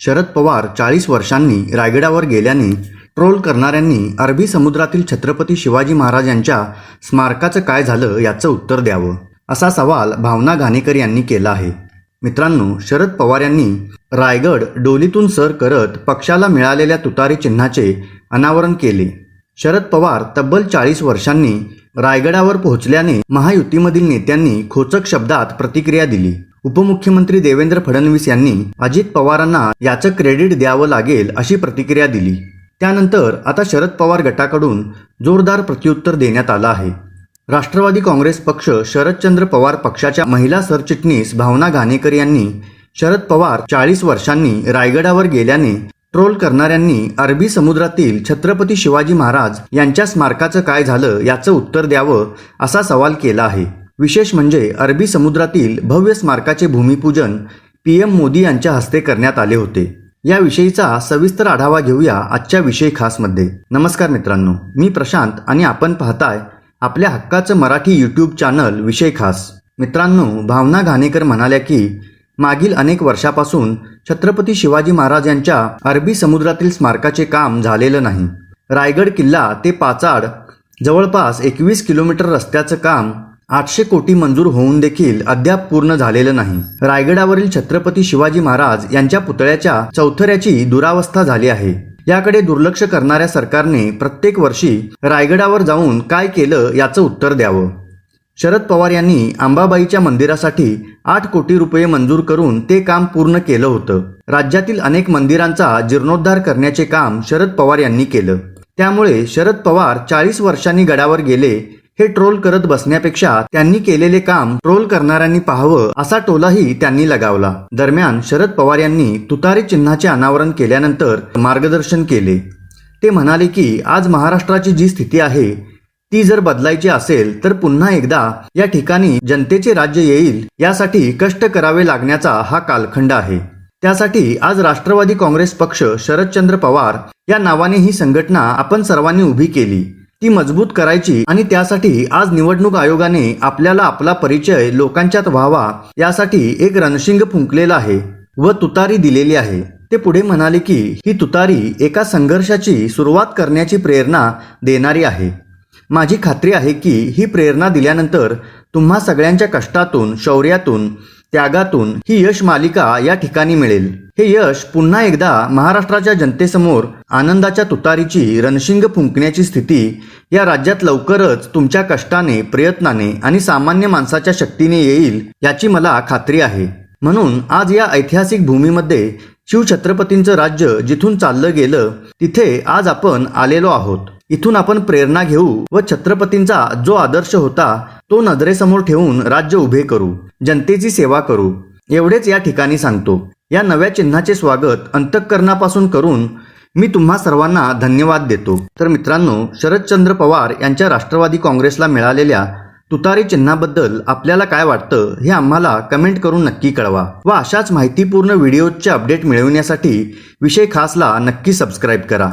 शरद पवार चाळीस वर्षांनी रायगडावर गेल्याने ट्रोल करणाऱ्यांनी अरबी समुद्रातील छत्रपती शिवाजी महाराज यांच्या स्मारकाचं काय झालं याचं उत्तर द्यावं असा सवाल भावना घाणेकर यांनी केला आहे. मित्रांनो शरद पवार यांनी रायगड डोलीतून सर करत पक्षाला मिळालेल्या तुतारी चिन्हाचे अनावरण केले. शरद पवार तब्बल चाळीस वर्षांनी रायगडावर पोहोचल्याने महायुतीमधील नेत्यांनी खोचक शब्दात प्रतिक्रिया दिली. उपमुख्यमंत्री देवेंद्र फडणवीस यांनी अजित पवारांना याचं क्रेडिट द्यावं लागेल अशी प्रतिक्रिया दिली. त्यानंतर आता शरद पवार गटाकडून जोरदार प्रत्युत्तर देण्यात आलं आहे. राष्ट्रवादी काँग्रेस पक्ष शरदचंद्र पवार पक्षाच्या महिला सरचिटणीस भावना घाणेकर यांनी शरद पवार चाळीस वर्षांनी रायगडावर गेल्याने ट्रोल करणाऱ्यांनी अरबी समुद्रातील छत्रपती शिवाजी महाराज यांच्या स्मारकाचं काय झालं याचं उत्तर द्यावं असा सवाल केला आहे. विशेष म्हणजे अरबी समुद्रातील भव्य स्मारकाचे भूमिपूजन पी एम मोदी यांच्या हस्ते करण्यात आले होते. याविषयीचा सविस्तर आढावा घेऊया आजच्या विषय खासमध्ये. नमस्कार मित्रांनो मी प्रशांत आणि आपण पाहताय आपल्या हक्काचं मराठी यूट्यूब चॅनल विषय खास. मित्रांनो भावना घाणेकर म्हणाल्या की मागील अनेक वर्षापासून छत्रपती शिवाजी महाराज यांच्या अरबी समुद्रातील स्मारकाचे काम झालेलं नाही. रायगड किल्ला ते पाचाड जवळपास एकवीस किलोमीटर रस्त्याचं काम आठशे कोटी मंजूर होऊन देखील अद्याप पूर्ण झालेलं नाही. रायगडावरील छत्रपती शिवाजी महाराज यांच्या पुतळ्याच्या चौथऱ्याची दुरावस्था झाली आहे. याकडे दुर्लक्ष करणाऱ्या सरकारने प्रत्येक वर्षी रायगडावर जाऊन काय केलं याचं उत्तर द्यावं. शरद पवार यांनी अंबाबाईच्या मंदिरासाठी आठ कोटी रुपये मंजूर करून ते काम पूर्ण केलं होतं. राज्यातील अनेक मंदिरांचा जीर्णोद्धार करण्याचे काम शरद पवार यांनी केलं. त्यामुळे शरद पवार चाळीस वर्षांनी गडावर गेले हे ट्रोल करत बसण्यापेक्षा त्यांनी केलेले काम ट्रोल करणाऱ्यांनी पाहावं असा टोलाही त्यांनी लगावला. दरम्यान शरद पवार यांनी तुतारी चिन्हाचे अनावरण केल्यानंतर मार्गदर्शन केले. ते म्हणाले की आज महाराष्ट्राची जी स्थिती आहे ती जर बदलायची असेल तर पुन्हा एकदा या ठिकाणी जनतेचे राज्य येईल यासाठी कष्ट करावे लागण्याचा हा कालखंड आहे. त्यासाठी आज राष्ट्रवादी काँग्रेस पक्ष शरदचंद्र पवार या नावाने ही संघटना आपण सर्वांनी उभी केली. ती मजबूत करायची आणि त्यासाठी आज निवडणूक आयोगाने आपल्याला आपला परिचय लोकांच्यात व्हावा यासाठी एक रणशिंग फुंकलेला आहे व तुतारी दिलेली आहे. ते पुढे म्हणाले की ही तुतारी एका संघर्षाची सुरुवात करण्याची प्रेरणा देणारी आहे. माझी खात्री आहे की ही प्रेरणा दिल्यानंतर तुम्हा सगळ्यांच्या कष्टातून शौर्यातून त्यागातून ही यश मालिका या ठिकाणी मिळेल. हे यश पुन्हा एकदा महाराष्ट्राच्या जनतेसमोर आनंदाच्या तुतारीची रणशिंग फुंकण्याची स्थिती या राज्यात लवकरच तुमच्या कष्टाने प्रयत्नाने आणि सामान्य माणसाच्या शक्तीने येईल याची मला खात्री आहे. म्हणून आज या ऐतिहासिक भूमीमध्ये शिवछत्रपतींचं राज्य जिथून चाललं गेलं तिथे आज आपण आलेलो आहोत. इथून आपण प्रेरणा घेऊ व छत्रपतींचा जो आदर्श होता तो नजरेसमोर ठेवून राज्य उभे करू जनतेची सेवा करू. एवढेच या ठिकाणी सांगतो. या नव्या चिन्हाचे स्वागत अंतःकरणापासून करून मी तुम्हा सर्वांना धन्यवाद देतो. तर मित्रांनो शरदचंद्र पवार यांच्या राष्ट्रवादी काँग्रेसला मिळालेल्या तुतारी चिन्हाबद्दल आपल्याला काय वाटतं हे आम्हाला कमेंट करून नक्की कळवा. व अशाच माहितीपूर्ण व्हिडिओचे अपडेट मिळवण्यासाठी विषय खासला नक्की सबस्क्राईब करा.